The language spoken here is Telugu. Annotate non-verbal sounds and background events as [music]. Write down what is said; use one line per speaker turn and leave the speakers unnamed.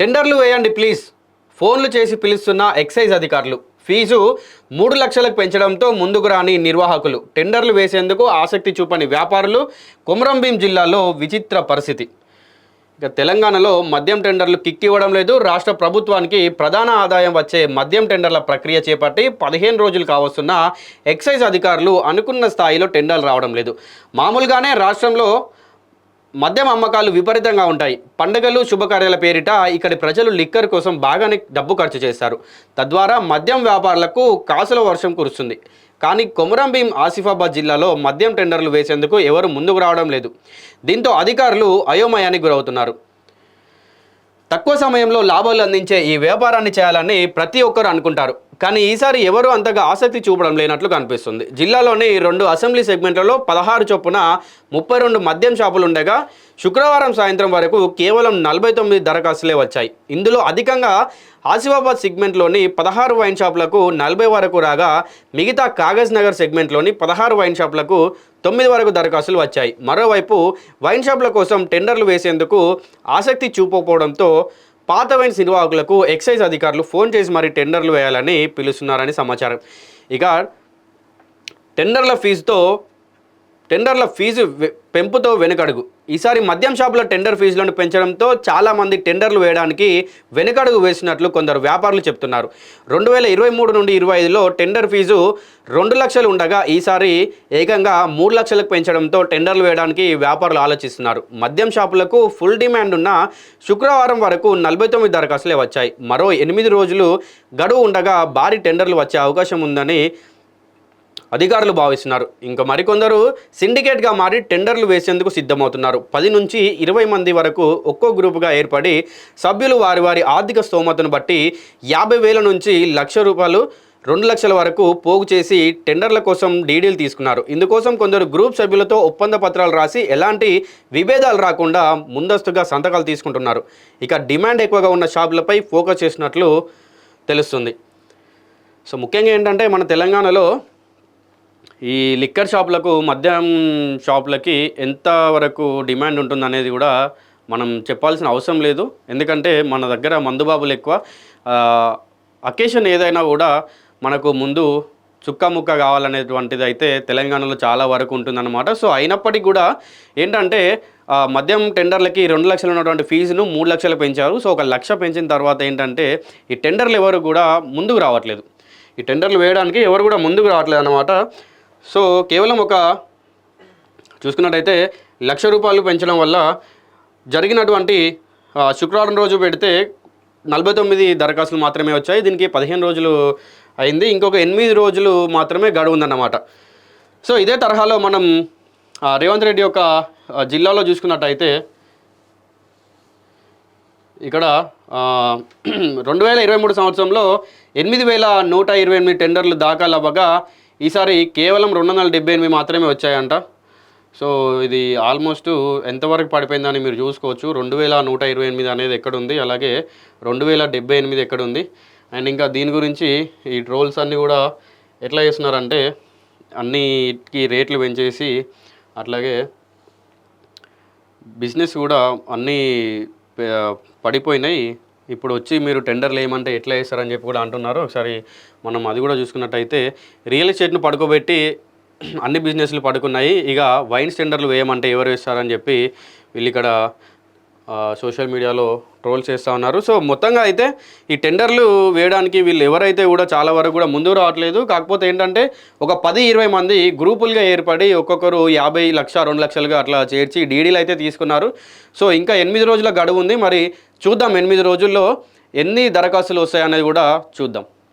టెండర్లు వేయండి ప్లీజ్. ఫోన్లు చేసి పిలుస్తున్న ఎక్సైజ్ అధికారులు. ఫీజు మూడు లక్షలకు పెంచడంతో ముందుకు రాని నిర్వాహకులు. టెండర్లు వేసేందుకు ఆసక్తి చూపని వ్యాపారులు కొమరంభీం జిల్లాలో విచిత్ర పరిస్థితి. ఇక తెలంగాణలో మద్యం టెండర్లు కిక్ ఇవ్వడం లేదు. రాష్ట్ర ప్రభుత్వానికి ప్రధాన ఆదాయం వచ్చే మద్యం టెండర్ల ప్రక్రియ చేపట్టి పదిహేను రోజులు కావస్తున్న ఎక్సైజ్ అధికారులు అనుకున్న స్థాయిలో టెండర్లు రావడం లేదు. మామూలుగానే రాష్ట్రంలో మద్యం అమ్మకాలు విపరీతంగా ఉంటాయి. పండగలు శుభకార్యాల పేరిట ఇక్కడి ప్రజలు లిక్కర్ కోసం బాగానే డబ్బు ఖర్చు చేస్తారు. తద్వారా మద్యం వ్యాపారులకు కాసుల వర్షం కురుస్తుంది. కానీ కొమరంభీం ఆసిఫాబాద్ జిల్లాలో మద్యం టెండర్లు వేసేందుకు ఎవరు ముందుకు రావడం లేదు. దీంతో అధికారులు అయోమయానికి గురవుతున్నారు. తక్కువ సమయంలో లాభాలు అందించే ఈ వ్యాపారాన్ని చేయాలని ప్రతి ఒక్కరు అనుకుంటారు. కానీ ఈసారి ఎవరు అంతగా ఆసక్తి చూపడం లేనట్లు కనిపిస్తుంది. జిల్లాలోని రెండు అసెంబ్లీ సెగ్మెంట్లలో పదహారు చొప్పున ముప్పై రెండు మద్యం షాపులు ఉండగా శుక్రవారం సాయంత్రం వరకు కేవలం నలభై తొమ్మిది దరఖాస్తులే వచ్చాయి. ఇందులో అధికంగా ఆసిఫాబాద్ సెగ్మెంట్లోని పదహారు వైన్ షాపులకు నలభై వరకు రాగా మిగతా కాగజ్ నగర్ సెగ్మెంట్లోని పదహారు వైన్ షాపులకు తొమ్మిది వరకు దరఖాస్తులు వచ్చాయి. మరోవైపు వైన్ షాపుల కోసం టెండర్లు వేసేందుకు ఆసక్తి చూపకపోవడంతో పాత వైన్ నిర్వాహకులకు ఎక్సైజ్ అధికారులు ఫోన్ చేసి మరి టెండర్లు వేయాలని పిలుస్తున్నారని సమాచారం. ఇక టెండర్ల ఫీజుతో టెండర్ల ఫీజు వె- పెంపుతో వెనుకడుగు. ఈసారి మద్యం షాపుల టెండర్ ఫీజులను పెంచడంతో చాలామంది టెండర్లు వేయడానికి వెనుకడుగు వేసినట్లు కొందరు వ్యాపారులు చెప్తున్నారు. రెండు వేల ఇరవై మూడు నుండి ఇరవై ఐదులో టెండర్ ఫీజు రెండు లక్షలు ఉండగా ఈసారి ఏకంగా మూడు లక్షలకు పెంచడంతో టెండర్లు వేయడానికి వ్యాపారులు ఆలోచిస్తున్నారు. మద్యం షాపులకు ఫుల్ డిమాండ్ ఉన్న శుక్రవారం వరకు నలభై తొమ్మిది దరఖాస్తులే వచ్చాయి. మరో ఎనిమిది రోజులు గడువు ఉండగా భారీ టెండర్లు వచ్చే అవకాశం ఉందని అధికారులు భావిస్తున్నారు. ఇంకా మరికొందరు సిండికేట్గా మారి టెండర్లు వేసేందుకు సిద్ధమవుతున్నారు. పది నుంచి ఇరవై మంది వరకు ఒక్కో గ్రూపుగా ఏర్పడి సభ్యులు వారి వారి ఆర్థిక స్తోమతను బట్టి యాభై వేల నుంచి లక్ష రూపాయలు రెండు లక్షల వరకు పోగు చేసి టెండర్ల కోసం డీడీలు తీసుకున్నారు. ఇందుకోసం కొందరు గ్రూప్ సభ్యులతో ఒప్పంద పత్రాలు రాసి ఎలాంటి విభేదాలు రాకుండా ముందస్తుగా సంతకాలు తీసుకుంటున్నారు. ఇక డిమాండ్ ఎక్కువగా ఉన్న షాపులపై ఫోకస్ చేసినట్లు తెలుస్తుంది. సో ముఖ్యంగా ఏంటంటే మన తెలంగాణలో ఈ లిక్కర్ షాపులకు మద్యం షాపులకి ఎంత వరకు డిమాండ్ ఉంటుంది అనేది కూడా మనం చెప్పాల్సిన అవసరం లేదు. ఎందుకంటే మన దగ్గర మందుబాబులు ఎక్కువ. అకేషన్ ఏదైనా కూడా మనకు ముందు చుక్క ముక్క కావాలనేటువంటిది అయితే తెలంగాణలో చాలా వరకు ఉంటుందన్నమాట. సో అయినప్పటికీ కూడా ఏంటంటే మద్యం టెండర్లకి రెండు లక్షలు ఉన్నటువంటి ఫీజును మూడు లక్షలు పెంచారు. సో ఒక లక్ష పెంచిన తర్వాత ఏంటంటే ఈ టెండర్లు ఎవరు కూడా ముందుకు రావట్లేదు. ఈ టెండర్లు వేయడానికి ఎవరు కూడా ముందుకు రావట్లేదు అనమాట సో కేవలం ఒక చూసుకున్నట్టయితే లక్ష రూపాయలు పెంచడం వల్ల జరిగినటువంటి శుక్రవారం రోజు పెడితే నలభై తొమ్మిది దరఖాస్తులు మాత్రమే వచ్చాయి. దీనికి పదిహేను రోజులు అయింది. ఇంకొక ఎనిమిది రోజులు మాత్రమే గడువు ఉందన్నమాట సో ఇదే తరహాలో మనం రేవంత్ రెడ్డి యొక్క జిల్లాలో చూసుకున్నట్టయితే ఇక్కడ [clears throat] రెండు వేల ఇరవై మూడు సంవత్సరంలో ఎనిమిది వేల నూట ఇరవై ఎనిమిది టెండర్లు దాఖలవ్వగా ఈసారి కేవలం రెండు వందల డెబ్బై ఎనిమిది మాత్రమే వచ్చాయంట. సో ఇది ఆల్మోస్ట్ ఎంతవరకు పడిపోయిందని మీరు చూసుకోవచ్చు. రెండు వేల నూట ఇరవై ఎనిమిది అనేది ఎక్కడుంది అలాగే రెండు వేల డెబ్బై ఎనిమిది ఎక్కడుంది. అండ్ ఇంకా దీని గురించి ఈ ట్రోల్స్ అన్నీ కూడా ఎట్లా చేస్తున్నారంటే అన్నిటికీ రేట్లు పెంచేసి అట్లాగే బిజినెస్ కూడా అన్నీ పడిపోయినాయి. ఇప్పుడు వచ్చి మీరు టెండర్లు ఏమంటే ఎట్లా వేస్తారని చెప్పి కూడా అంటున్నారు. ఒకసారి మనం అది కూడా చూసుకున్నట్టయితే రియల్ ఎస్టేట్ను పడుకోబెట్టి అన్ని బిజినెస్లు పడుకున్నాయి. ఇక వైన్స్ టెండర్లు వేయమంటే ఎవరు వేస్తారని చెప్పి వీళ్ళు ఇక్కడ సోషల్ మీడియాలో ట్రోల్ చేస్తూ ఉన్నారు. సో మొత్తంగా అయితే ఈ టెండర్లు వేయడానికి వీళ్ళు ఎవరైతే కూడా చాలా వరకు కూడా ముందుకు రావట్లేదు. కాకపోతే ఏంటంటే ఒక పది ఇరవై మంది గ్రూపులుగా ఏర్పడి ఒక్కొక్కరు యాభై లక్ష రెండు లక్షలుగా అట్లా చేర్చి డీడీలు అయితే తీసుకున్నారు. సో ఇంకా ఎనిమిది రోజుల గడువు ఉంది. మరి చూద్దాం ఎనిమిది రోజుల్లో ఎన్ని దరఖాస్తులు వస్తాయనేది కూడా చూద్దాం.